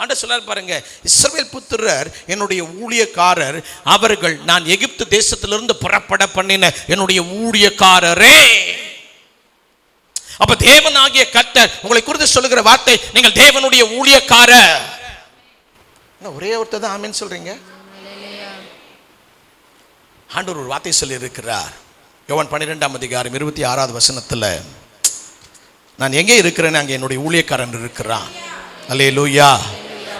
ஆண்ட சொல்லார் பாருங்க இஸ்ரவேல் புத்திரர் என்னுடைய ஊழியக்காரர் அவர்கள் நான் எகிப்து தேசத்திலிருந்து புறப்பட பண்ணின என்னுடைய ஊழியக்காரரே. அப்ப தேவனாகிய கத்தர் உங்களை குறித்து சொல்லுகிற வார்த்தை நீங்கள் தேவனுடைய ஊழியக்காரர். என்ன ஒரே ஒருத்தர் தான் ஆமேன்னு சொல்றீங்க? ஆண்டவர் ஒரு வார்த்தை சொல்லி இருக்கிறார் யோவான் பன்னிரெண்டாம் அதிகாரம் இருபத்தி ஆறாவது வசனத்தில் நான் எங்கே இருக்கிறேன்னு அங்கே என்னுடைய ஊழியக்காரன் இருக்கிறான். அல்லே லூயா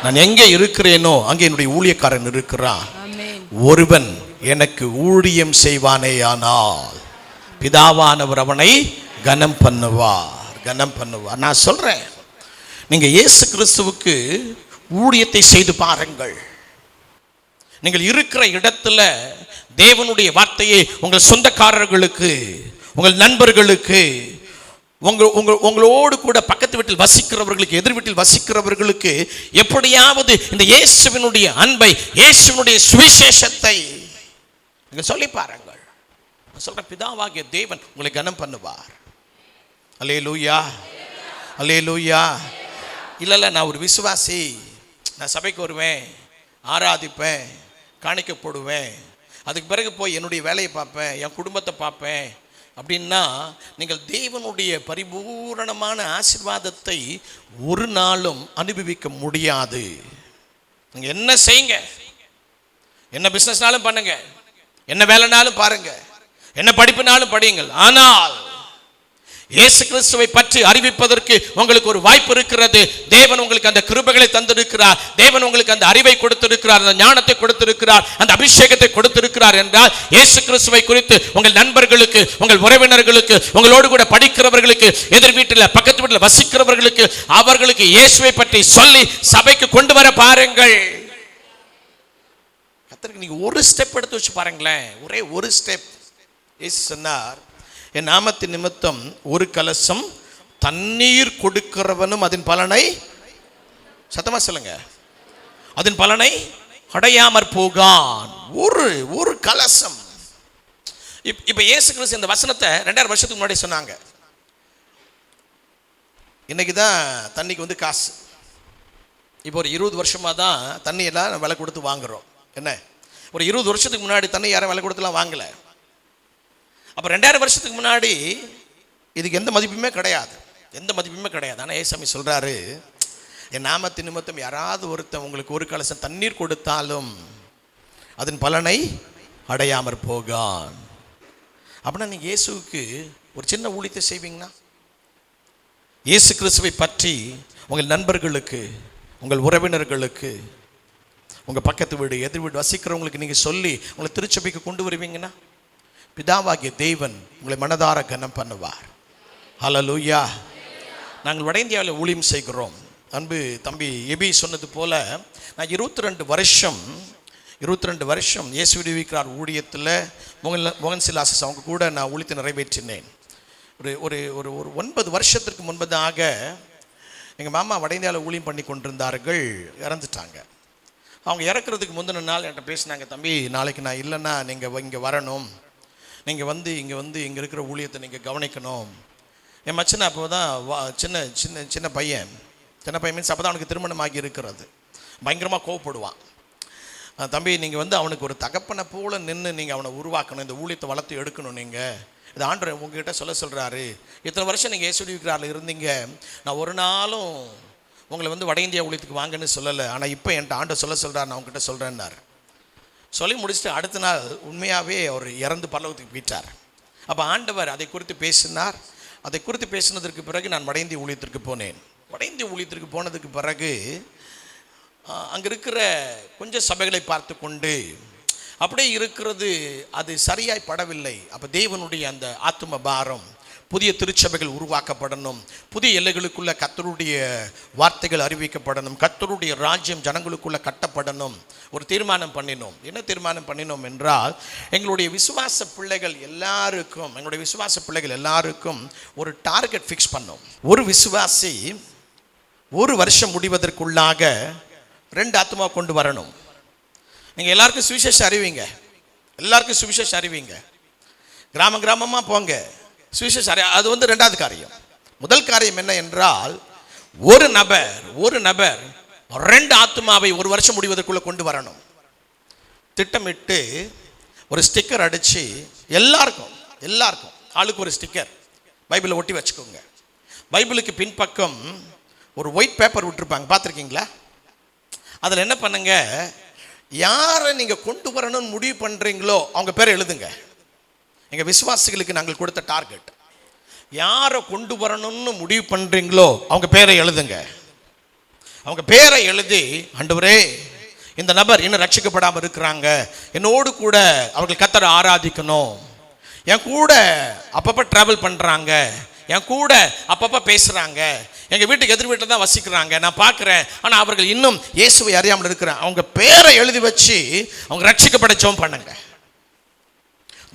நான் எங்கே இருக்கிறேனோ அங்கே என்னுடைய ஊழியக்காரன் இருக்கிறான். ஒருவன் எனக்கு ஊழியம் செய்வானேயானால் பிதாவானவர் அவனை கனம் பண்ணுவார் கனம் பண்ணுவார். நான் சொல்றேன் நீங்க இயேசு கிறிஸ்துவுக்கு ஊழியத்தை செய்து பாருங்கள். நீங்கள் இருக்கிற இடத்துல தேவனுடைய வார்த்தையை உங்கள் சொந்தக்காரர்களுக்கு உங்கள் நண்பர்களுக்கு உங்க உங்க உங்களோடு கூட பக்கத்து வீட்டில் வசிக்கிறவர்களுக்கு எதிர் வீட்டில் வசிக்கிறவர்களுக்கு எப்படியாவது இந்த இயேசுவினுடைய அன்பை இயேசுவினுடைய சுவிசேஷத்தை நீங்கள் சொல்லி பாருங்கள். சொல்கிற பிதாவாகிய தேவன் உங்களை கனம் பண்ணுவார். அலே லூயா அலே லூயா இல்லை இல்லை நான் ஒரு விசுவாசி. நான் சபைக்கு வருவேன் ஆராதிப்பேன் காணிக்க போடுவேன் அதுக்கு பிறகு போய் என்னுடைய வேலையை பார்ப்பேன் என் குடும்பத்தை பார்ப்பேன் அப்படின்னா நீங்கள் தேவனுடைய பரிபூரணமான ஆசிர்வாதத்தை ஒரு நாளும் அனுபவிக்க முடியாது. நீங்கள் என்ன செய்யுங்க? என்ன பிஸ்னஸ்னாலும் பண்ணுங்க. என்ன வேலைனாலும் பாருங்க. என்ன படிப்புனாலும் படியுங்கள். ஆனால் இயேசு கிறிஸ்துவை பற்றி அறிவிப்பதற்கு உங்களுக்கு ஒரு வாய்ப்பு இருக்கிறது. தேவன் உங்களுக்கு அந்த கிருபைகளை தந்திருக்கிறார். தேவன் உங்களுக்கு அந்த அறிவை கொடுத்திருக்கிறார் அந்த ஞானத்தை கொடுத்திருக்கிறார் அந்த அபிஷேகத்தை கொடுத்திருக்கிறார் என்றால் இயேசு கிறிஸ்துவை குறித்து உங்கள் நண்பர்களுக்கு உங்கள் உறவினர்களுக்கு உங்களோடு கூட படிக்கிறவர்களுக்கு எதிர் வீட்டில் பக்கத்து வீட்டில் வசிக்கிறவர்களுக்கு அவர்களுக்கு இயேசுவை பற்றி சொல்லி சபைக்கு கொண்டு வர பாருங்கள். கத்தருக்கு நீங்க ஒரு ஸ்டெப் எடுத்து வச்சு பாருங்களேன். ஒரே ஒரு ஸ்டெப் இயேசு சொன்னார் என் நாமத்து நிமித்தம் ஒரு கலசம் தண்ணீர் கொடுக்கிறவனும் அதன் பலனை சத்தமா சொல்லுங்க. அதன் பலனை அடையாமற் போகான். ஒரு ஒரு கலசம். இப் இப்போ இயேசு கிறிஸ்து இந்த வசனத்தை ரெண்டாயிரம் வருஷத்துக்கு முன்னாடி சொன்னாங்க. இன்னைக்கு தான் தண்ணிக்கு வந்து காசு. இப்போ ஒரு இருபது வருஷமாக தான் தண்ணி எல்லாம் விலை கொடுத்து வாங்குறோம். என்ன? ஒரு இருபது வருஷத்துக்கு முன்னாடி தண்ணி யாரும் விலை கொடுத்துலாம் வாங்கலை. அப்போ ரெண்டாயிரம் வருஷத்துக்கு முன்னாடி இதுக்கு எந்த மதிப்புமே கிடையாது. எந்த மதிப்புமே கிடையாது. ஆனால் ஏசாமி சொல்கிறாரு என் நாமத்தின் நிமித்தம் யாராவது ஒருத்தன் உங்களுக்கு ஒரு கலசம் தண்ணீர் கொடுத்தாலும் அதன் பலனை அடையாமற் போகான். அப்படின்னா நீங்கள் இயேசுவுக்கு ஒரு சின்ன ஊழியத்தை செய்வீங்கன்னா இயேசு கிறிஸ்துவை பற்றி உங்கள் நண்பர்களுக்கு உங்கள் உறவினர்களுக்கு உங்கள் பக்கத்து வீடு எதிர் வீடு வசிக்கிறவங்களுக்கு நீங்கள் சொல்லி உங்களை திருச்சபைக்கு கொண்டு வருவீங்கன்னா பிதாவாகிய தேவன் உங்களை மனதார கனம் பண்ணுவார். ஹalleluya நாங்கள் வட இந்தியாவில் ஊழியம் செய்கிறோம். அன்பு தம்பி எபி சொன்னது போல நான் இருபத்தி ரெண்டு வருஷம் இருபத்தி ரெண்டு வருஷம் இயேசு விடுவிக்கிறார் ஊழியத்தில். மோகன் மோகன் சிலாசஸ் அவங்க கூட நான் ஊழியத்தை நிறைவேற்றினேன். ஒரு ஒரு ஒரு ஒரு ஒன்பது வருஷத்திற்கு முன்பதாக எங்கள் மாமா வட இந்தியாவில் ஊழியம் பண்ணி கொண்டிருந்தார்கள். இறந்துட்டாங்க. அவங்க இறக்குறதுக்கு முந்தின நாள் என்கிட்ட பேசினாங்க தம்பி நாளைக்கு நான் இல்லைன்னா நீங்கள் இங்கே வரணும். நீங்கள் வந்து இங்கே வந்து இங்கே இருக்கிற ஊழியத்தை நீங்கள் கவனிக்கணும். என் மச்சனை அப்போ தான் வா சின்ன சின்ன சின்ன பையன். சின்ன பையன் மீன்ஸ் அப்போ தான் அவனுக்கு திருமணம் ஆகி இருக்கிறது. பயங்கரமாக கோவப்படுவான். தம்பி நீங்கள் வந்து அவனுக்கு ஒரு தகப்பனை போல் நின்று நீங்கள் அவனை உருவாக்கணும். இந்த ஊழியத்தை வளர்த்து எடுக்கணும் நீங்கள் இது ஆண்டு உங்ககிட்ட சொல்ல சொல்கிறாரு இத்தனை வருஷம் நீங்கள் ஏசுடிவிக்கிறாரில் இருந்தீங்க. நான் ஒரு நாளும் உங்களை வந்து வட இந்தியா ஊழியத்துக்கு வாங்கன்னு சொல்லலை. ஆனால் இப்போ என்கிட்ட ஆண்டை சொல்ல சொல்கிறார் நான் உங்ககிட்ட சொல்கிறேன்னாரு சொல்லி முடிச்சுட்டு அடுத்த நாள் உண்மையாகவே அவர் இறந்து பல்லவத்துக்கு போயிட்டார். அப்போ ஆண்டவர் அதை குறித்து பேசினார். அதை குறித்து பேசினதற்கு பிறகு நான் வடைந்தி ஊழியத்திற்கு போனேன். வடைந்தி இந்திய ஊழியத்திற்கு போனதுக்கு பிறகு அங்கே இருக்கிற கொஞ்சம் சபைகளை பார்த்து கொண்டு அப்படியே இருக்கிறது அது சரியாய் படவில்லை. அப்போ தேவனுடைய அந்த ஆத்தும பாரம் புதிய திருச்சபைகள் உருவாக்கப்படணும். புதிய எல்லைகளுக்குள்ள கத்தருடைய வார்த்தைகள் அறிவிக்கப்படணும். கத்தருடைய ராஜ்யம் ஜனங்களுக்குள்ள கட்டப்படணும். ஒரு தீர்மானம் பண்ணினோம். என்ன தீர்மானம் பண்ணினோம் என்றால் எங்களுடைய விசுவாச பிள்ளைகள் எல்லாருக்கும் எங்களுடைய விசுவாச பிள்ளைகள் எல்லாருக்கும் ஒரு டார்கெட் ஃபிக்ஸ் பண்ணோம். ஒரு விசுவாசி ஒரு வருஷம் முடிவதற்குள்ளாக ரெண்டு ஆத்மா கொண்டு வரணும். நீங்கள் எல்லாருக்கும் சுவிசேஷம் அறிவிங்க. எல்லாருக்கும் சுவிசேஷம் அறிவிங்க. கிராம கிராமமாக போங்க. சுவிசேஷ அது வந்து ரெண்டாவது காரியம். முதல் காரியம் என்ன என்றால் ஒரு நபர் ஒரு நபர் ரெண்டு ஆத்மாவை ஒரு வருஷம் முடிவதற்குள்ள கொண்டு வரணும். திட்டமிட்டு ஒரு ஸ்டிக்கர் அடித்து எல்லாருக்கும் எல்லாருக்கும் ஆளுக்கு ஒரு ஸ்டிக்கர் பைபிளை ஒட்டி வச்சுக்கோங்க. பைபிளுக்கு பின்பக்கம் ஒரு ஒயிட் பேப்பர் விட்டுருப்பாங்க. பார்த்துருக்கீங்களா? அதில் என்ன பண்ணுங்க? யாரை நீங்கள் கொண்டு வரணும்னு முடிவு பண்ணுறீங்களோ அவங்க பேரை எழுதுங்க. எங்கள் விசுவாசிகளுக்கு நாங்கள் கொடுத்த டார்கெட். யாரை கொண்டு வரணும்னு முடிவு பண்ணுறீங்களோ அவங்க பேரை எழுதுங்க. அவங்க பேரை எழுதி அண்டவரே இந்த நபர் இன்னும் ரட்சிக்கப்படாமல் இருக்கிறாங்க. என்னோடு கூட அவர்கள் கத்தரை ஆராதிக்கணும். என் கூட அப்பப்போ ட்ராவல் பண்ணுறாங்க என் கூட அப்பப்போ பேசுகிறாங்க எங்கள் வீட்டுக்கு எதிர் வீட்டில் தான் வசிக்கிறாங்க. நான் பார்க்குறேன். ஆனால் அவர்கள் இன்னும் இயேசுவை அறியாமல் இருக்கிறேன் அவங்க பேரை எழுதி வச்சு அவங்க ரட்சிக்கப்பட ஜெபம் பண்ணுங்கள்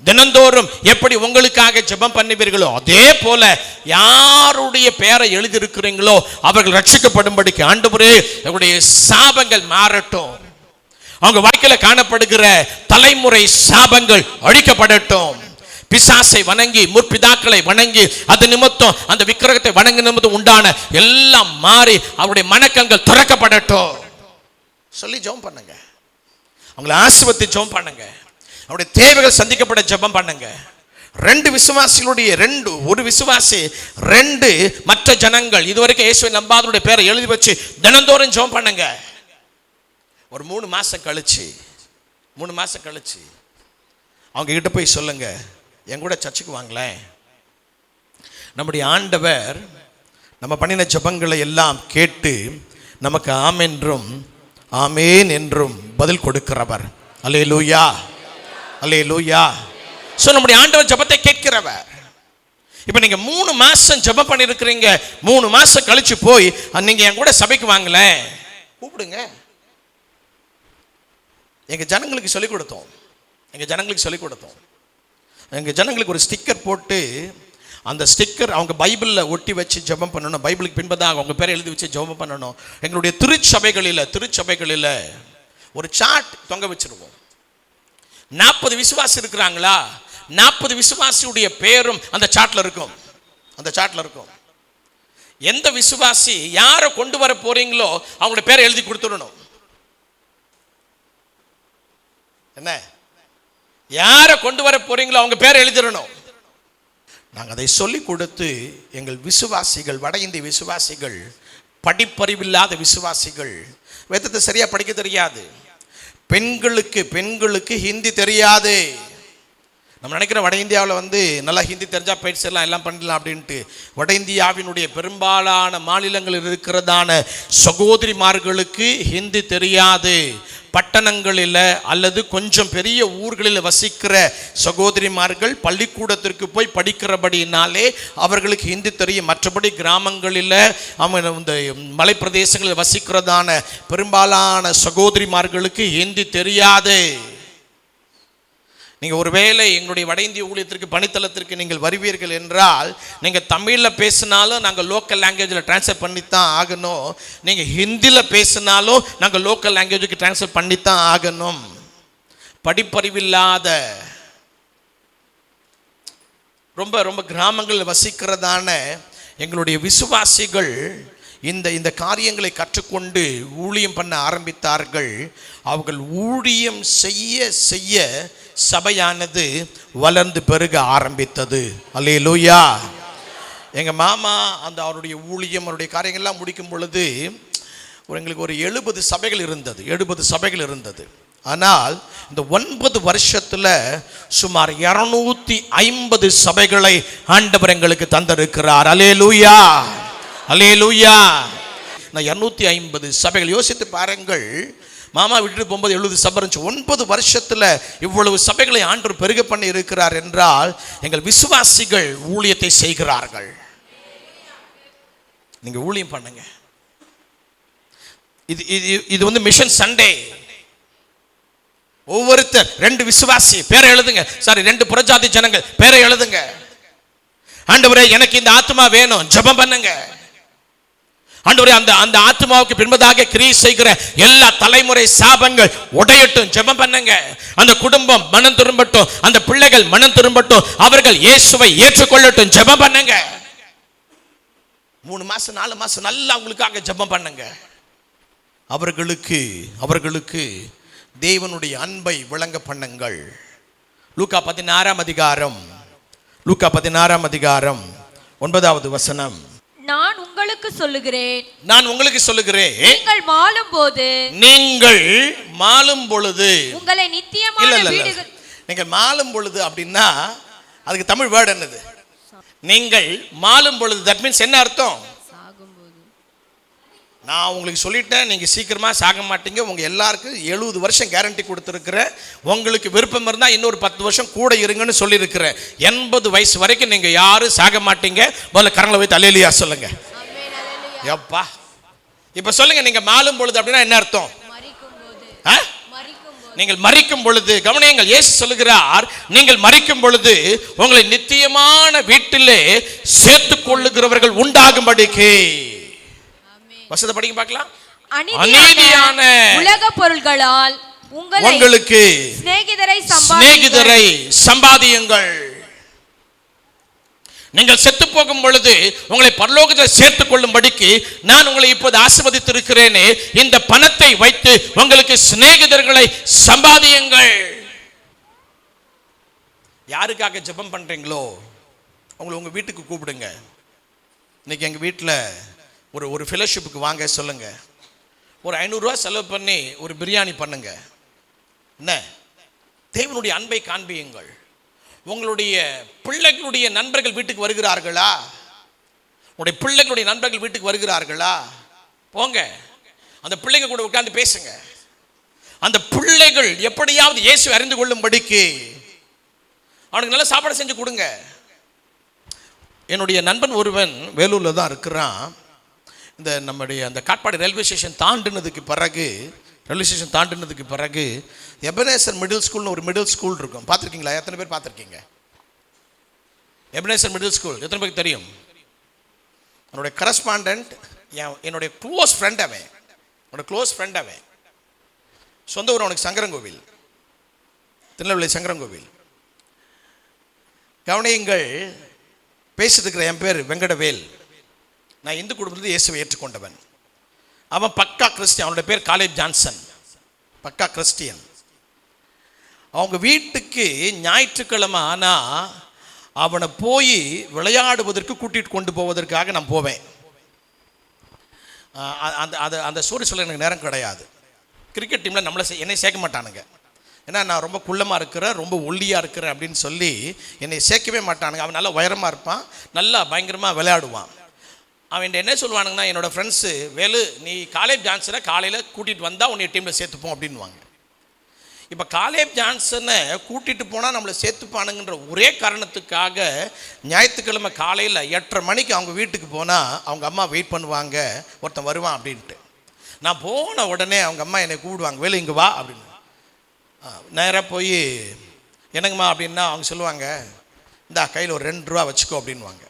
தினந்தோறும் எப்படி உங்களுக்காக ஜெபம் பண்ணுவீர்களோ அதே போல யாருடைய பெயரை எழுதியிருக்கிறீங்களோ அவர்கள் ரட்சிக்கப்படும்படிக்கு ஆண்டவரே அவருடைய சாபங்கள் மாறட்டும். அவங்க வாழ்க்கையில காணப்படுகிற தலைமுறை சாபங்கள் அழிக்கப்படட்டும். பிசாசை வணங்கி முற்பிதாக்களை வணங்கி அது நிமித்தம் அந்த விக்கிரகத்தை வணங்கி நிமித்தம் உண்டான எல்லாம் மாறி அவருடைய மணக்கங்கள் திறக்கப்படட்டும். சொல்லி ஜெபம் பண்ணுங்க. அவங்களை ஆசுபத்தி ஜெபம் பண்ணுங்க. அவருடைய தேவைகள் சந்திக்கப்பட ஜெபம் பண்ணுங்க. ரெண்டு விசுவாசிகளுடைய ரெண்டு ஒரு விசுவாசி ரெண்டு மற்ற ஜனங்கள் இதுவரைக்கும் இயேசுவை நம்பாதவருடைய பேரை எழுதி வச்சு தினந்தோறும் ஜெபம் பண்ணுங்க. ஒரு மூணு மாதம் கழிச்சு மூணு மாதம் கழிச்சு அவங்க கிட்ட போய் சொல்லுங்க. என் கூட சர்ச்சுக்கு வாங்களேன். நம்முடைய ஆண்டவர் நம்ம பண்ணின ஜபங்களை எல்லாம் கேட்டு நமக்கு ஆமென்றும் ஆமேன் என்றும் பதில் கொடுக்கிறவர். அல்லே லூயா அல்லே லூயா ஸோ நம்முடைய ஆண்டவர் ஜெபத்தை கேட்கிறவர். இப்போ நீங்கள் மூணு மாதம் ஜெபம் பண்ணியிருக்கிறீங்க மூணு மாதம் கழிச்சு போய் நீங்கள் என் கூட சபைக்கு வாங்களேன். கூப்பிடுங்க. எங்கள் ஜனங்களுக்கு சொல்லிக் கொடுத்தோம். எங்கள் ஜனங்களுக்கு சொல்லிக் கொடுத்தோம். எங்கள் ஜனங்களுக்கு ஒரு ஸ்டிக்கர் போட்டு அந்த ஸ்டிக்கர் அவங்க பைபிளில் ஒட்டி வச்சு ஜபம் பண்ணணும். பைபிளுக்கு பின்பதாக அவங்க பேரை எழுதி வச்சு ஜெபம் பண்ணணும். எங்களுடைய திருச்சபைகளில் திருச்சபைகளில் ஒரு சாட் தொங்க வச்சுருவோம். நாற்பது விசுவாசி இருக்கிறாங்களா? நாற்பது விசுவாசியுடைய பேரும் அந்த சாட்டில் இருக்கும். அந்த சாட்டில் இருக்கும். எந்த விசுவாசி யாரை கொண்டு வர போறீங்களோ அவங்களுடைய பேரை எழுதி கொடுத்துடணும். என்ன? யாரை கொண்டு வர போறீங்களோ அவங்க பேரை எழுதிடணும். நாங்கள் அதை சொல்லி கொடுத்து எங்கள் விசுவாசிகள் வட இந்திய விசுவாசிகள் படிப்பறிவில்லாத விசுவாசிகள் வேதத்தை சரியாக படிக்க தெரியாது. பெண்களுக்கு பெண்களுக்கு ஹிந்தி தெரியாது. நம்ம நினைக்கிற வட இந்தியாவில் வந்து நல்லா ஹிந்தி தெரிஞ்சால் பயிற்சியெல்லாம் எல்லாம் பண்ணிடலாம் அப்படின்ட்டு வட இந்தியாவினுடைய பெரும்பாலான மாநிலங்களில் இருக்கிறதான சகோதரிமார்களுக்கு ஹிந்தி தெரியாது. பட்டணங்களில் அல்லது கொஞ்சம் பெரிய ஊர்களில் வசிக்கிற சகோதரிமார்கள் பள்ளிக்கூடத்திற்கு போய் படிக்கிறபடினாலே அவர்களுக்கு ஹிந்தி தெரியும். மற்றபடி கிராமங்களில் அவன் இந்த மலைப்பிரதேசங்களில் வசிக்கிறதான பெரும்பாலான சகோதரிமார்களுக்கு ஹிந்தி தெரியாது. நீங்கள் ஒருவேளை எங்களுடைய வட இந்திய ஊழியத்திற்கு பணித்தளத்திற்கு நீங்கள் வருவீர்கள் என்றால் நீங்கள் தமிழில் பேசினாலும் நாங்கள் லோக்கல் லாங்குவேஜில் ட்ரான்ஸ்ஃபர் பண்ணித்தான் ஆகணும். நீங்கள் ஹிந்தியில் பேசினாலும் நாங்கள் லோக்கல் லாங்குவேஜுக்கு ட்ரான்ஸ்ஃபர் பண்ணித்தான் ஆகணும். படிப்பறிவில்லாத ரொம்ப ரொம்ப கிராமங்களில் வசிக்கிறதான எங்களுடைய விசுவாசிகள் இந்த இந்த காரியங்களை கற்றுக்கொண்டு ஊழியம் பண்ண ஆரம்பித்தார்கள். அவர்கள் ஊழியம் செய்ய செய்ய சபையானது வளர்ந்து பெருக ஆரம்பித்தது. அல்லே லூயா எங்கள் மாமா அந்த அவருடைய ஊழியம் அவருடைய காரியங்கள்லாம் முடிக்கும் பொழுது ஒரு எங்களுக்கு ஒரு எழுபது சபைகள் இருந்தது எழுபது சபைகள் இருந்தது. ஆனால் இந்த ஒன்பது வருஷத்தில் சுமார் இரநூத்தி ஐம்பது சபைகளை ஆண்டவர் எங்களுக்கு தந்திருக்கிறார். அலே லூயா அலே லூயா நான் இரநூத்தி ஐம்பது சபைகள். யோசித்து பாருங்கள் மாமா விட்டுட்டு போகும்போது எழுபது சபை இருந்துச்சு ஒன்பது வருஷத்தில் இவ்வளவு சபைகளை ஆண்டு பெருக பண்ணி இருக்கிறார் என்றால் எங்கள் விசுவாசிகள் ஊழியத்தை செய்கிறார்கள். நீங்கள் ஊழியம் பண்ணுங்க. இது இது இது வந்து மிஷன் சண்டே ஒவ்வொருத்தர் ரெண்டு விசுவாசி பேரை எழுதுங்க. சாரி ரெண்டு புறஜாதி ஜனங்கள் பேரை எழுதுங்க. ஆண்டவரே எனக்கு இந்த ஆத்மா வேணும். ஜபம் பண்ணுங்க. ஆண்டவரே அந்த அந்த ஆத்மாவுக்கு பின்பதாக கிரியை செய்கிற எல்லா தலைமுறை சாபங்கள் உடையட்டும் ஜெபம் பண்ணுங்க. அந்த குடும்பம் மனம் திரும்பட்டும் அந்த பிள்ளைகள் மனம் திரும்பட்டும் அவர்கள் இயேசுவை ஏற்றுக்கொள்ளட்டும் ஜெபம் பண்ணுங்க. மூணு மாசம் நாலு மாசம் நல்லா உங்களுக்காக ஜெபம் பண்ணுங்க. அவர்களுக்கு அவர்களுக்கு தேவனுடைய அன்பை விளங்க பண்ணுங்கள். லூக்கா பதினாறாம் அதிகாரம் லூக்கா பதினாறாம் அதிகாரம் ஒன்பதாவது வசனம். நான் உங்களுக்கு சொல்லுகிறேன். நான் உங்களுக்கு சொல்லுகிறேன். நீங்கள் மாளும் போது நீங்கள் மாலும் பொழுது. உங்களை நித்தியமான இல்ல இல்ல வீடுகள் நீங்கள் மாலும் பொழுது அப்படின்னா அதுக்கு தமிழ் வேர்டு என்னது? நீங்கள் மாலும் பொழுது. தட் மீன்ஸ் என்ன அர்த்தம்? நான் உங்களுக்கு சொல்லிட்டேன் நீங்கள் சீக்கிரமாக சாக மாட்டீங்க. உங்கள் எல்லாருக்கும் எழுபது வருஷம் கேரண்டி கொடுத்துருக்குறேன். உங்களுக்கு விருப்பம் இருந்தால் இன்னொரு பத்து வருஷம் கூட இருங்கன்னு சொல்லியிருக்கிறேன். எண்பது வயசு வரைக்கும் நீங்கள் யாரும் சாக மாட்டீங்க. முதல்ல கரங்களை வைத்து அலேலியா சொல்லுங்க. எப்பா? இப்போ சொல்லுங்க நீங்கள் மாலும் பொழுது அப்படின்னா என்ன அர்த்தம்? ஆ? நீங்கள் மறிக்கும் பொழுது கவனியுங்கள் இயேசு சொல்லுகிறார் நீங்கள் மறிக்கும் பொழுது உங்களை நித்தியமான வீட்டிலே சேர்த்துக் கொள்ளுகிறவர்கள் உண்டாகும்படிக்கு. வசத படிக்க பார்க்கலாம். அநீதியான உலக பொருள்களால் உங்களை உங்களுக்கு சிநேகிதரை சிநேகிதரை சம்பாதியுங்கள். நீங்கள் செத்து போகும் பொழுது உங்களை பரலோகத்தில் சேர்த்துக் கொள்ளும்படிக்கு நான் உங்களை இப்போது ஆசிர்வதித்திருக்கிறேனே. இந்த பணத்தை வைத்து உங்களுக்கு சிநேகிதர்களை சம்பாதியுங்கள். யாருக்காக ஜெபம் பண்றீங்களோ உங்களை உங்க வீட்டுக்கு கூப்பிடுங்க. இன்னைக்கு எங்க வீட்டில் ஒரு ஒரு ஃபெலோஷிப்புக்கு வாங்க சொல்லுங்கள் ஒரு ஐநூறுரூவா செலவு பண்ணி ஒரு பிரியாணி பண்ணுங்க. என்ன? தேவனுடைய அன்பை காண்பியுங்கள். உங்களுடைய பிள்ளைகளுடைய நண்பர்கள் வீட்டுக்கு வருகிறார்களா? உங்களுடைய பிள்ளைகளுடைய நண்பர்கள் வீட்டுக்கு வருகிறார்களா? போங்க. அந்த பிள்ளைங்க கூட உட்காந்து பேசுங்க. அந்த பிள்ளைகள் எப்படியாவது இயேசு அறிந்து கொள்ளும்படிக்கு அவனுக்கு நல்ல சாப்பாடு செஞ்சு கொடுங்க. என்னுடைய நண்பன் ஒருவன் வேலூரில் தான் இருக்கிறான். இந்த நம்முடைய அந்த காட்பாடி ரயில்வே ஸ்டேஷன் தாண்டினதுக்கு பிறகு ரயில்வே ஸ்டேஷன் தாண்டினதுக்கு பிறகு எபனேசர் மிடில் ஸ்கூல்னு ஒரு மிடில் ஸ்கூல் இருக்கும். பார்த்துருக்கீங்களா? எத்தனை பேர் பார்த்துருக்கீங்க? எபனேசர் மிடில் ஸ்கூல் எத்தனை பேருக்கு தெரியும்? என்னுடைய கரஸ்பாண்டன்ட் என் என்னுடைய க்ளோஸ் ஃப்ரெண்ட் அவன். என்னோட க்ளோஸ் ஃப்ரெண்ட் அவன். சொந்த ஊர் அவனுக்கு சங்கரங்கோவில் திருநெல்வேலி சங்கரங்கோவில் கவனியுங்கள் பேசிட்டு இருக்கிற என் பேர் வெங்கடவேல். நான் இந்து குடும்பத்தில் இயேசுவை ஏற்றுக்கொண்டவன். அவன் பக்கா கிறிஸ்டியன் அவனுடைய பேர் காலேப் ஜான்சன். பக்கா கிறிஸ்டியன். அவங்க வீட்டுக்கு ஞாயிற்றுக்கிழமை ஆனால் அவனை போய் விளையாடுவதற்கு கூட்டிகிட்டு கொண்டு போவதற்காக நான் போவேன். அந்த அது அந்த ஸ்டோரி சொல்ல எனக்கு நேரம் கிடையாது. கிரிக்கெட் டீமில் நம்மளை சே- என்னை சேர்க்க மாட்டானுங்க. ஏன்னா நான் ரொம்ப குள்ளமாக இருக்கிறேன் ரொம்ப ஒல்லியாக இருக்கிறேன் அப்படின்னு சொல்லி என்னை சேர்க்கவே மாட்டானுங்க. அவன் நல்லா உயரமாக இருப்பான் நல்லா பயங்கரமாக விளையாடுவான். அவன் என்ன சொல்லுவானுங்கன்னா என்னோடய ஃப்ரெண்ட்ஸு வேலு நீ காலேப் ஜான்சனை காலையில் கூட்டிகிட்டு வந்தால் உன்னை டீமில் சேர்த்துப்போம் அப்படின்வாங்க இப்போ காலேப் ஜான்சனை கூட்டிகிட்டு போனால் நம்மளை சேர்த்துப்பானுங்கன்ற ஒரே காரணத்துக்காக ஞாயிற்றுக்கிழமை காலையில் எட்டரை மணிக்கு அவங்க வீட்டுக்கு போனால் அவங்க அம்மா வெயிட் பண்ணுவாங்க ஒருத்தன் வருவான் அப்படின்ட்டு. நான் போன உடனே அவங்க அம்மா என்னை கூப்பிடுவாங்க வேலு இங்கே வா அப்படின்னு. நேராக போய் என்னங்கம்மா? அப்படின்னா அவங்க சொல்லுவாங்க இந்தா கையில் ஒரு ரெண்டு ரூபா வச்சுக்கோ அப்படின்வாங்க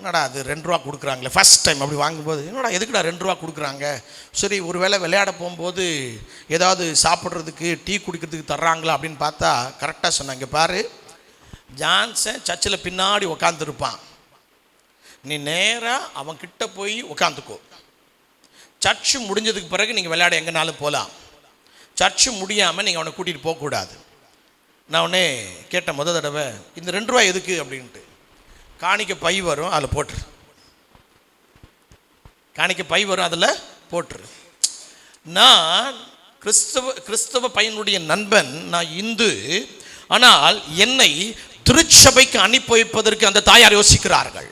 என்னடா அது ரெண்டு ரூபா கொடுக்குறாங்களே? ஃபஸ்ட் டைம் அப்படி வாங்கும்போது என்னடா எதுக்குடா ரெண்டு ரூபா கொடுக்குறாங்க? சரி ஒரு வேளை விளையாட போகும்போது ஏதாவது சாப்பிட்றதுக்கு டீ குடிக்கிறதுக்கு தர்றாங்களா அப்படின்னு பார்த்தா கரெக்டாக சொன்னாங்க. பாரு ஜான்சன் சர்ச்சில் பின்னாடி உக்காந்துருப்பான். நீ நேராக அவன்கிட்ட போய் உக்காந்துக்கோ. சர்ச்சு முடிஞ்சதுக்கு பிறகு நீங்கள் விளையாட எங்கேனாலும் போகலாம் சர்ச்சு முடியாமல் நீங்கள் அவனை கூட்டிகிட்டு போகக்கூடாது. நான் உடனே கேட்டேன் முத தடவை இந்த ரெண்டு ரூபா எதுக்கு? அப்படின்ட்டு. காணிக்க பை வரும் அதில் போட்டுரு. காணிக்க பை வரும் அதில் போட்டுரு. நான் கிறிஸ்தவ கிறிஸ்தவ பையனுடைய நண்பன் நான் இந்து. ஆனால் என்னை திருச்சபைக்கு அனுப்பி வைப்பதற்கு அந்த தாயார் யோசிக்கிறார்கள்.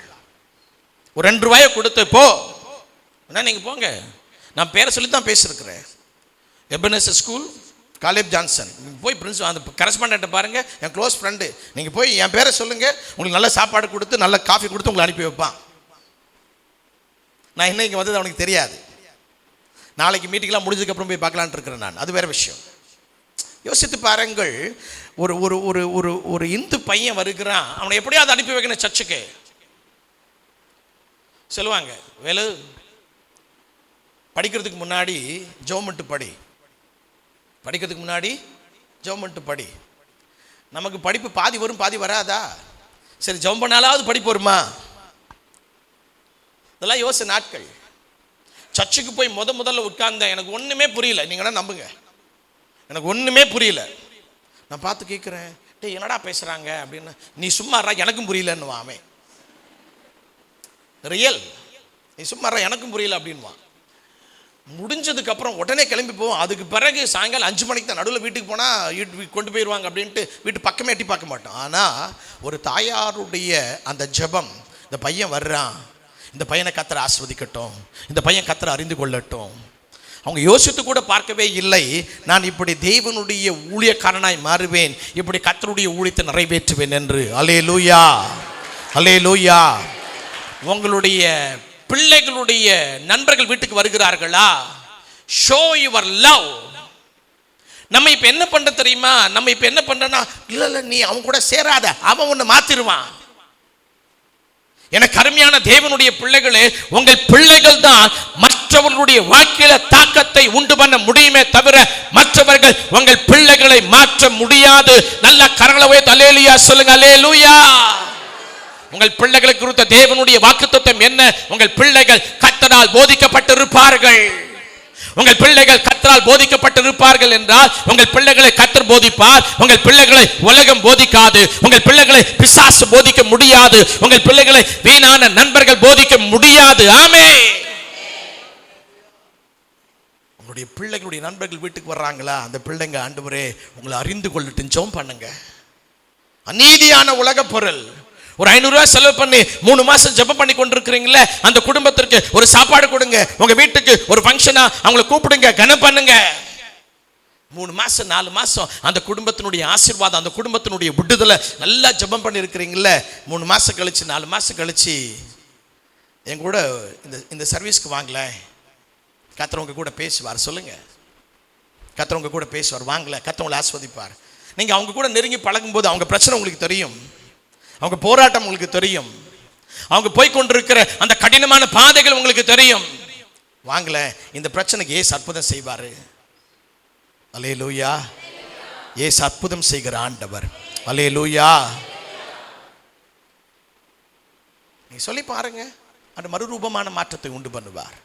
ஒரு ரெண்டு ரூபாயை கொடுத்து போ. என்ன நீங்கள் போங்க. நான் பேரை சொல்லி தான் பேசியிருக்கிறேன் எபனஸ் ஸ்கூல் காலேப் ஜான்சன் போய் பிரின்ஸ் அந்த கரஸ்பாண்டண்ட்டை பாருங்கள் என் க்ளோஸ் ஃப்ரெண்டு நீங்கள் போய் என் பேரை சொல்லுங்கள் உங்களுக்கு நல்ல சாப்பாடு கொடுத்து நல்ல காஃபி கொடுத்து உங்களை அனுப்பி வைப்பான். நான் என்ன இங்கே வந்தது அவனுக்கு தெரியாது. நாளைக்கு மீட்டிங்லாம் முடிஞ்சதுக்கப்புறம் போய் பார்க்கலான்ட்டு இருக்கிறேன் நான். அது வேற விஷயம். யோசித்து பாருங்கள் ஒரு ஒரு ஒரு ஒரு ஒரு இந்து பையன் வருகிறான் அவனை எப்படியாவது அனுப்பி வைக்கணும் சர்ச்சுக்கு. சொல்லுவாங்க வேலு படிக்கிறதுக்கு முன்னாடி ஜோமெண்ட்டு படி. படிக்கிறதுக்கு முன்னாடி ஜெபம் படி. நமக்கு படிப்பு பாதி வரும் பாதி வராதா? சரி ஜெபம் பண்ணாலாவது படிப்பு வருமா? இதெல்லாம் யோசனை நாட்கள். சர்ச்சுக்கு போய் முத முதல்ல உட்கார்ந்தேன். எனக்கு ஒன்றுமே புரியல. நீங்க நம்புங்க. எனக்கு ஒன்றுமே புரியல. நான் பார்த்து கேட்குறேன் டே என்னடா பேசுகிறாங்க அப்படின்னு. நீ சும்மா எனக்கும் புரியலன்னுவான் அவன். ரியல் நீ சும்மா எனக்கும் புரியல அப்படின்வான் முடிஞ்சதுக்கு அப்புறம் உடனே கிளம்பி போவோம். அதுக்கு பிறகு சாயங்காலம் அஞ்சு மணிக்கு தான் நடுவில் வீட்டுக்கு போனால் கொண்டு போயிடுவாங்க அப்படின்ட்டு வீட்டு பக்கமே எட்டி பார்க்க மாட்டோம். ஆனால் ஒரு தாயாருடைய அந்த ஜெபம் இந்த பையன் வர்றான். இந்த பையனை கத்தரை ஆஸ்வதிக்கட்டும். இந்த பையன் கத்தரை அறிந்து கொள்ளட்டும். அவங்க யோசித்து கூட பார்க்கவே இல்லை. நான் இப்படி தேவனுடைய ஊழியக்காரனாய் மாறுவேன். இப்படி கத்தருடைய ஊழியத்தை நிறைவேற்றுவேன் என்று. அலே லூயா அலே லூயா உங்களுடைய பிள்ளைகளுடைய நண்பர்கள் வீட்டுக்கு வருகிறார்களா? ஷோ யுவர் லவ் நம்ம இப்ப என்ன பண்ணுற தெரியுமா? நம்ம இப்ப என்ன பண்ணுறோன்னா இல்ல இல்ல நீ அவன் கூட சேராத. அவன் ஒன்று மாற்றிடுவான் எனக்கு அருமையான தேவனுடைய பிள்ளைகளே உங்கள் பிள்ளைகள் தான் மற்றவர்களுடைய வாழ்க்கையில தாக்கத்தை உண்டு பண்ண முடியுமே தவிர மற்றவர்கள் உங்கள் பிள்ளைகளை மாற்ற முடியாது. நல்ல கரங்களவை அலேலுயா சொல்லுங்க அலேலுயா உங்கள் பிள்ளைகளுக்கு குறித்த தேவனுடைய வாக்குத்தத்தம் என்ன? உங்கள் பிள்ளைகள் கத்தனால் போதிக்கப்பட்டிருப்பார்கள். உங்கள் பிள்ளைகள் கத்தரால் போதிக்கப்பட்டிருப்பார்கள் என்றால் உங்கள் பிள்ளைகளை கத்தர் போதிப்பார். உங்கள் பிள்ளைகளை உலகம் போதிக்காது. உங்கள் பிள்ளைகளை பிசாசு போதிக்க முடியாது. உங்கள் பிள்ளைகளை வீணான நண்பர்கள் போதிக்க முடியாது. ஆமே உங்களுடைய பிள்ளைகளுடைய நண்பர்கள் வீட்டுக்கு வர்றாங்களா? அந்த பிள்ளைங்க ஆண்டவரே உங்களை அறிந்து கொள்ளட்டும். பண்ணுங்க. அநீதியான உலக பொருள். ஒரு ஐநூறுரூவா செலவு பண்ணி மூணு மாதம் ஜெபம் பண்ணி கொண்டிருக்கிறீங்களே அந்த குடும்பத்திற்கு ஒரு சாப்பாடு கொடுங்க. உங்கள் வீட்டுக்கு ஒரு ஃபங்க்ஷனாக அவங்கள கூப்பிடுங்க கனம் பண்ணுங்க. மூணு மாதம் நாலு மாதம் அந்த குடும்பத்தினுடைய ஆசீர்வாதம் அந்த குடும்பத்தினுடைய விடுதலை நல்லா ஜெபம் பண்ணியிருக்கிறீங்களே மூணு மாதம் கழிச்சு நாலு மாதம் கழிச்சு என் கூட இந்த இந்த சர்வீஸ்க்கு வாங்கல கத்துறவங்க கூட பேசுவார் சொல்லுங்க. கத்துறவங்க கூட பேசுவார் வாங்கல. கத்தவங்களை ஆஸ்வதிப்பார். நீங்கள் அவங்க கூட நெருங்கி பழகும்போது அவங்க பிரச்சனை உங்களுக்கு தெரியும். அவங்க போராட்டம் உங்களுக்கு தெரியும். அவங்க போய் கொண்டிருக்கிற அந்த கடினமான பாதைகள் உங்களுக்கு தெரியும். வாங்கல இந்த பிரச்சனைக்கு ஏசு அற்புதம் செய்வாரு. அலே லூயா ஏசு அற்புதம் செய்கிற ஆண்டவர். அலே லூயா நீ சொல்லி பாருங்க. அந்த மறுரூபமான மாற்றத்தை உண்டு பண்ணுவார்.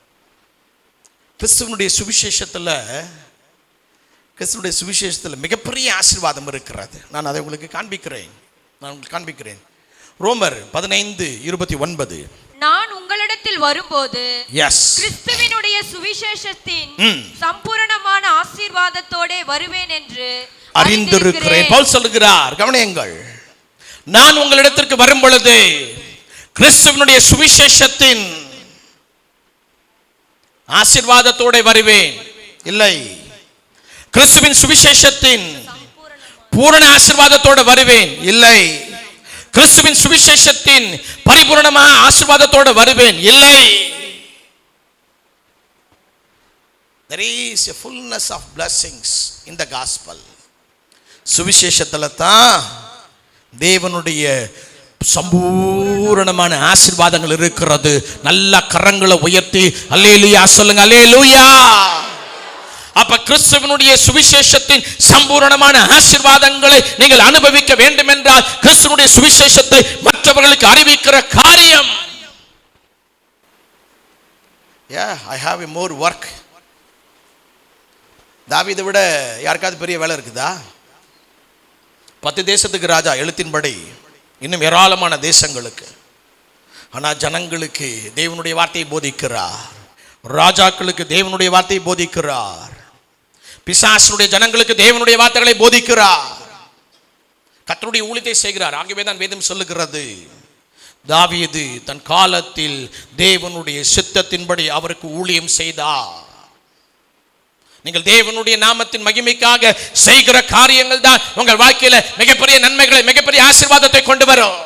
கிறிஸ்துவனுடைய சுவிசேஷத்துல கிறிஸ்துவனுடைய சுவிசேஷத்தில் மிகப்பெரிய ஆசீர்வாதம் இருக்கிறது. நான் அதை உங்களுக்கு காண்பிக்கிறேன். நான் உங்களுக்கு காண்பிக்கிறேன். ரோமர் பதினைந்து இருபத்தி ஒன்பது. நான் உங்களிடத்தில் வரும்போது எஸ் கிறிஸ்துவினுடைய சுவிசேஷத்தின். சம்பூரணமான ஆசீர்வாதத்தோடே வருவேன் என்று அறிந்திருக்கிறேன். பவுல் சொல்லுகிறார் கவனியுங்கள். நான் உங்களிடத்திற்கு வரும் பொழுது கிறிஸ்துவனுடைய சுவிசேஷத்தின் ஆசீர்வாதத்தோட வருவேன். இல்லை. கிறிஸ்துவின் சுவிசேஷத்தின் பூரண ஆசிர்வாதத்தோடு வருவேன். இல்லை. கிறிஸ்துவின் சுவிசேஷத்தின் பரிபூரணமான ஆசிர்வாதத்தோடு வருவேன். இல்லை. There is a fullness of blessings in the gospel. சுவிசேஷத்துல தான் தேவனுடைய சம்பூரணமான ஆசிர்வாதங்கள் இருக்கிறது. நல்ல கரங்களை உயர்த்தி அல்லேலூயா! சொல்லுங்க அல்லேலூயா! அப்ப கிறிஸ்துவனுடைய சுவிசேஷத்தின் சம்பூரணமான ஆசீர்வாதங்களை நீங்கள் அனுபவிக்க வேண்டும் என்றால் கிறிஸ்துவனுடைய சுவிசேஷத்தை மற்றவர்களுக்கு அறிவிக்கிற காரியம். I have have more work work. விட யாருக்காவது பெரிய வேலை இருக்குதா? பத்து தேசத்துக்கு ராஜா எழுத்தின்படி இன்னும் ஏராளமான தேசங்களுக்கு. ஆனால் ஜனங்களுக்கு தேவனுடைய வார்த்தையை போதிக்கிறார். ராஜாக்களுக்கு தேவனுடைய வார்த்தையை போதிக்கிறார். பிசாசனுடைய ஜனங்களுக்கு தேவனுடைய வார்த்தைகளை போதிக்கிறார். கத்தருடைய ஊழியத்தை செய்கிறார். ஆகவே தான் வேதம் சொல்லுகிறது. தாவியது தன் காலத்தில் தேவனுடைய சித்தத்தின்படி அவருக்கு ஊழியம் செய்தார். நீங்கள் தேவனுடைய நாமத்தின் மகிமைக்காக செய்கிற காரியங்கள் தான் உங்கள் வாழ்க்கையில மிகப்பெரிய நன்மைகளை மிகப்பெரிய ஆசீர்வாதத்தை கொண்டு வரும்.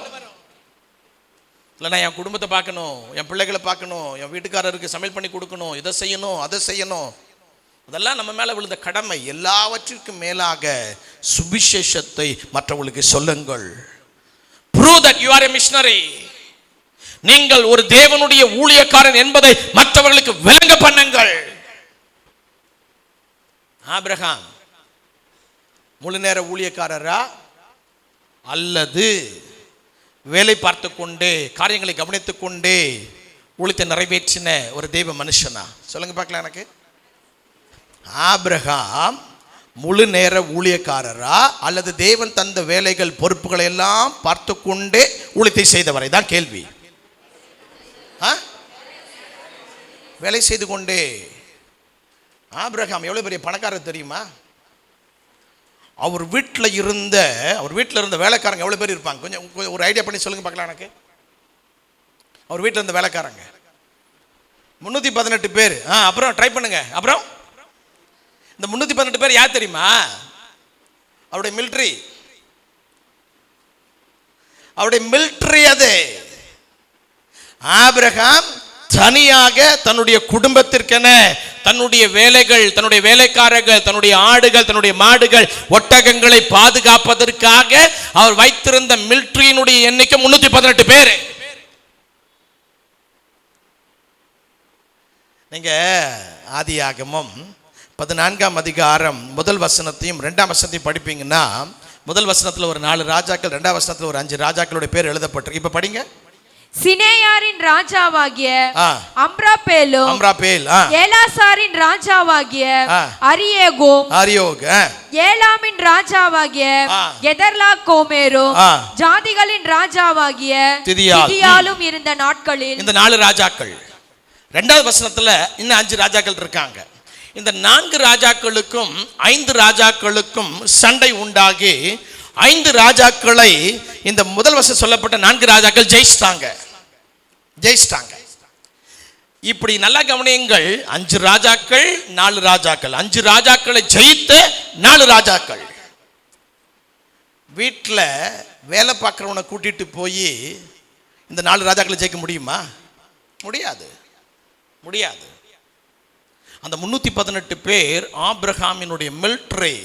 இல்லைன்னா என் குடும்பத்தை பார்க்கணும் என் பிள்ளைகளை பார்க்கணும் என் வீட்டுக்காரருக்கு சமையல் பண்ணி கொடுக்கணும் இதை செய்யணும் அதை செய்யணும். அதெல்லாம் நம்ம மேலே விழுந்த கடமை. எல்லாவற்றிற்கும் மேலாக சுவிசேஷத்தை மற்றவர்களுக்கு சொல்லுங்கள். Prove that you are a missionary நீங்கள் ஒரு தேவனுடைய ஊழியக்காரன் என்பதை மற்றவர்களுக்கு விளங்க பண்ணுங்கள். ஆபிரகாம் முழு நேர ஊழியக்காரரா? அல்லது வேலை பார்த்து கொண்டே காரியங்களை கவனித்துக் கொண்டே ஊழியத்தை நிறைவேற்றின ஒரு தெய்வ மனுஷனா? சொல்லுங்க பார்க்கலாம் எனக்கு. ஆப்ரஹாம் முழு நேர ஊழியக்காரரா அல்லது தேவன் தந்த வேலைகள் பொறுப்புகளை எல்லாம் பார்த்து கொண்டே ஊழியத்தை செய்தவரை? தான் கேள்வி. ஆ? வேலை செய்து கொண்டே. ஆப்ரஹாம் எவ்வளோ பெரிய பணக்காரர் தெரியுமா? அவர் வீட்டில் இருந்த அவர் வீட்டில் இருந்த வேலைக்காரங்க எவ்வளோ பேர் இருப்பாங்க? கொஞ்சம் ஒரு ஐடியா பண்ணி சொல்லுங்கள் பார்க்கலாம் எனக்கு. அவர் வீட்டில் இருந்த வேலைக்காரங்க. முந்நூற்றி பதினெட்டு பேர். ஆ அப்புறம் ட்ரை பண்ணுங்க. அப்புறம்? இந்த முந்நூற்றி பதினெட்டு பேர் யார் தெரியுமா? அவருடைய மிலிட்ரி அவருடைய மிலிட்ரி அது. ஆபிரகாம் தனியாக தன்னுடைய குடும்பத்திற்கென தன்னுடைய வேலைகள் தன்னுடைய வேலைக்காரர்கள் தன்னுடைய ஆடுகள் தன்னுடைய மாடுகள் ஒட்டகங்களை பாதுகாப்பதற்காக அவர் வைத்திருந்த மிலிட்ரியினுடைய எண்ணிக்கை முன்னூத்தி பதினெட்டு பேர். நீங்க ஆதியாகமம் பதினான்காம் அதிகாரம் முதல் வசனத்தையும் ரெண்டாம் வசனத்தையும் படிப்பீங்கன்னா முதல் வசனத்துல ஒரு நாலு ராஜாக்கள் ரெண்டாம் வசனத்துல ஒரு அஞ்சு ராஜாக்களுடைய பேர் எழுதப்பட்டிருக்கு இப்ப படிங்க சினேயாரின் ராஜாவாகிய. அம்ராபேலும் அம்ராபேல் ஏலாசாரின் ராஜாவாகிய. அரியேகோம் ஆரியோக் ஆ ஏலாமின் ராஜாவாகிய. எதர்லா கோமேரும். ஜாதிகளின் ராஜாவாகிய திதியால். திதியாலும் இருந்த நாட்களில் இந்த நாலு ராஜாக்கள் ரெண்டாவது வசனத்துல இன்னும் அஞ்சு ராஜாக்கள் இருக்காங்க இந்த நான்கு ராஜாக்களுக்கும் ஐந்து ராஜாக்களுக்கும் சண்டை உண்டாகி ஐந்து ராஜாக்களை இந்த முதல் வசனம் சொல்லப்பட்ட நான்கு ராஜாக்கள் ஜெயிச்சிட்டாங்க. ஜெயிச்சிட்டாங்க. இப்படி நல்லா கவனியுங்கள் அஞ்சு ராஜாக்கள் நாலு ராஜாக்கள். அஞ்சு ராஜாக்களை ஜெயித்த நாலு ராஜாக்கள். வீட்டில் வேலை பார்க்குறவனை கூட்டிட்டு போய் இந்த நாலு ராஜாக்களை ஜெயிக்க முடியுமா? முடியாது. முடியாது. அந்த முன்னூற்றி பதினெட்டு பேர் ஆப்ரஹாமினுடைய மில்ட்ரி.